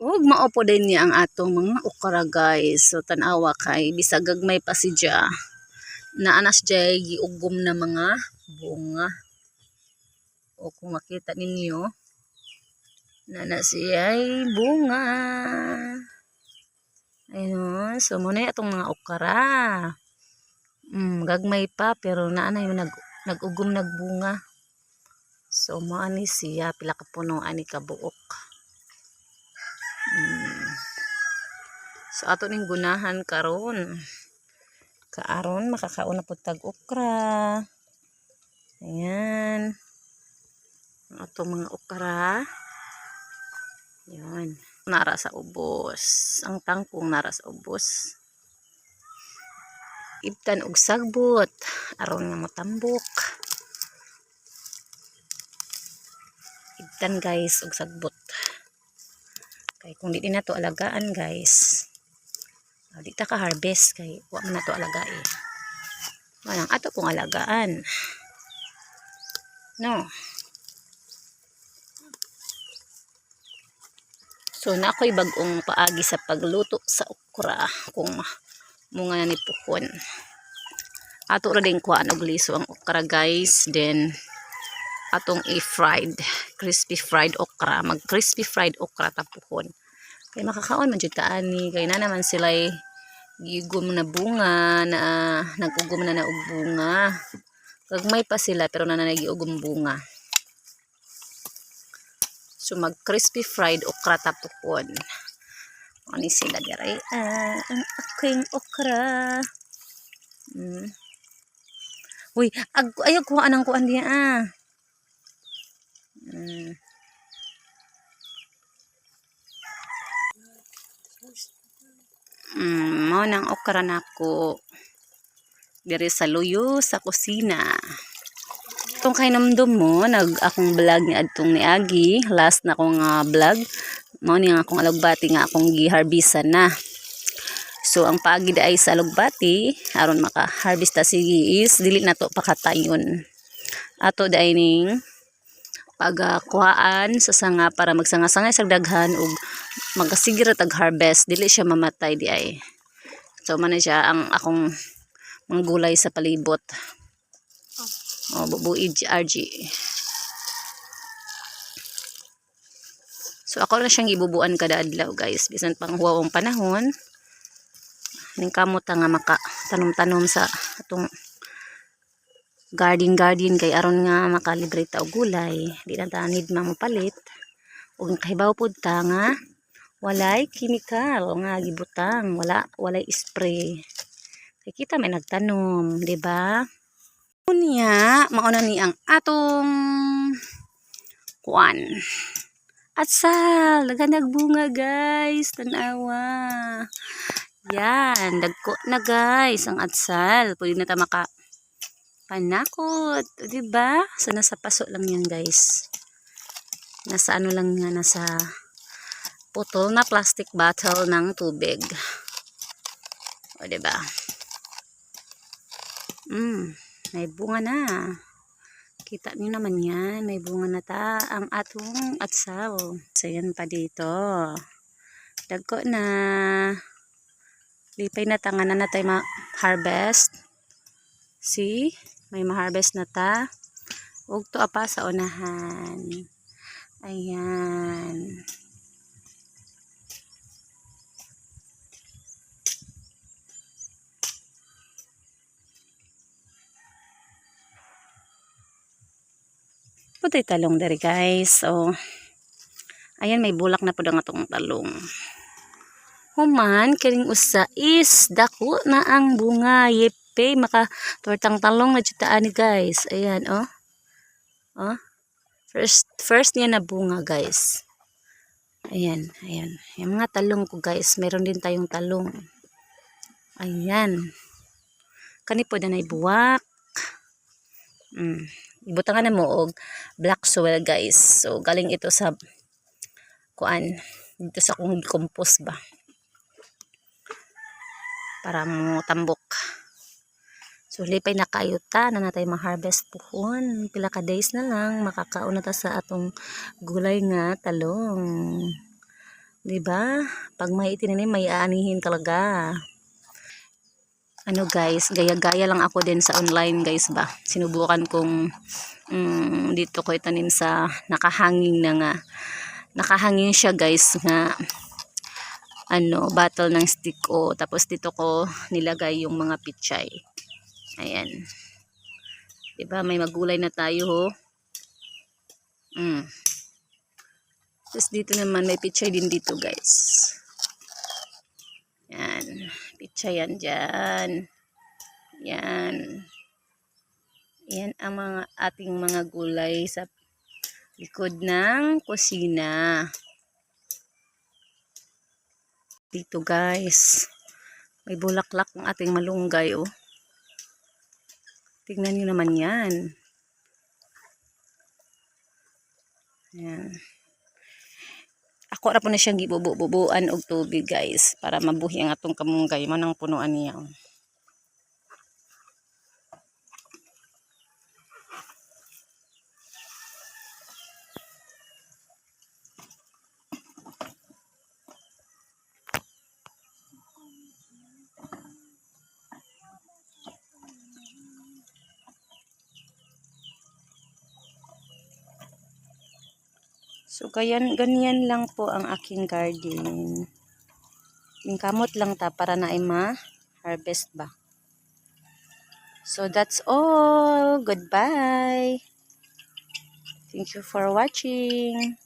Ug maopo din niya ang atong mga okra guys. So tanawa kay bisag gagmay pa si Ja. Naanas siya giugom na mga bunga. O kung makita ninyo, nana siya ay bunga. Ayun, so muna atong mga okra. Mm, gagmay pa pero naa na yung nag nagugom nagbunga. So mo ani siya pila ka puno ani ka buok. Mm. So ato ning gunahan karon. Kaaron makakauna pud tag okra. Ayan. Ato mga okra. Yan. Nara sa ubos. Ang tangkong nara sa ubos. Ibtan og sagbot. Aron nga motambok. Ibtan guys og sagbot. Kay kung di na to alagaan guys. ah, Di ta ka harvest kay wa man na to alagae. Manang ato kung alagaan. No. So na ako'y bagong paagi sa pagluto sa okra kung na ni puhon. Ato ra din kuha og liso ang okra guys. Then atong i-fried, crispy fried okra. Mag crispy fried okra tapuhon. Kay makakaon man jud ta ani kay na naman sila gigum na bunga na nagugum na na og bunga. Gagmay pa sila pero na nagiugom bunga. So mag crispy fried okra tapuhon. Ano sila diray? Ah, ang aking okra. Mm. Uy, ag ayaw kuha anang kuan diya ah. Mm. Mm, mao nang okra nako. Diri sa luyo sa kusina. Itong kainomdom mo, nag akong vlog ni adtong ni Agi, last na akong uh, vlog. Mao ni akong alugbati nga akong giharbisan na. So ang paagi ay sa alugbati, aron maka-harvest ta sige is dili na to pakatayon. Ato dai ning pagakuhaan sa sanga para magsanga-sangay sa daghan ug magasigira tag harvest dili siya mamatay di ay so man siya ang akong mga gulay sa palibot. Oh. Bubuid RG so ako na siyang ibubuan kada adlaw guys. Bisan pang huwawang panahon ning kamot nga maka tanom-tanom sa atong garden garden kay aron nga makalibre ta og gulay. Di na ta need mang mapalit ug kahibaw pud ta nga walay chemical nga gibutang wala walay spray. Kay kita may nagtanom di ba? Unya mauna ni ang atong kuan. Atsal dagan nagbunga guys tanawa. Yan dagko na guys ang atsal pwede na ta maka panakot. di ba? So, nasa paso lang yan, guys. Nasa ano lang yan, nasa putol na plastic bottle ng tubig. O, di ba? Mm, may bunga na. Kita niyo naman yan. May bunga na ta ang atong atsaw. So, yan pa dito. Dagko na. Lipay na tanga na na tayo ma-harvest. See? May ma-harvest na ta. Ug to pa sa unahan. Ayan. Putay talong dari guys. So ayan may bulak na po ang atong talong. Human kiring usa is dako na ang bunga. Yep pe maka tortang talong na jutaan ni guys. Ayan oh. Oh. First first niya na bunga guys. Ayan ayan. Yung mga talong ko guys meron din tayong talong. Ayan. Kani po na buwak mm. ibutangan na mo og black soil guys. So galing ito sa kuan dito sa kung compost ba? Para mo tambok So, lipay na kayo ta na natay ma-harvest puhon. Pila ka days na lang, makakauna ta sa atong gulay nga talong. 'Di ba? Pag may itinanim, may aanihin talaga. Ano guys, gaya-gaya lang ako din sa online guys ba. Sinubukan kong mm, dito ko itanim sa nakahanging na nga. Nakahanging siya guys nga ano, battle ng stick ko. Tapos dito ko nilagay yung mga pichay. Ayan. 'Di ba? May magulay na tayo ho. Mm. Tapos dito naman may pichay din dito guys. Yan. Pichay yan dyan. Yan. Yan ang mga ating mga gulay sa likod ng kusina. Dito guys. May bulaklak ang ating malunggay oh. Tingnan niyo naman yan. Yan. Ako ra po na siyang gibubu-bubuan og tubig guys para mabuhi ang atong kamunggay manang punuan niya. So, ganyan, ganyan lang po ang aking garden. Ingkamot lang ta para na ma-harvest ba. So, that's all. Goodbye. Thank you for watching.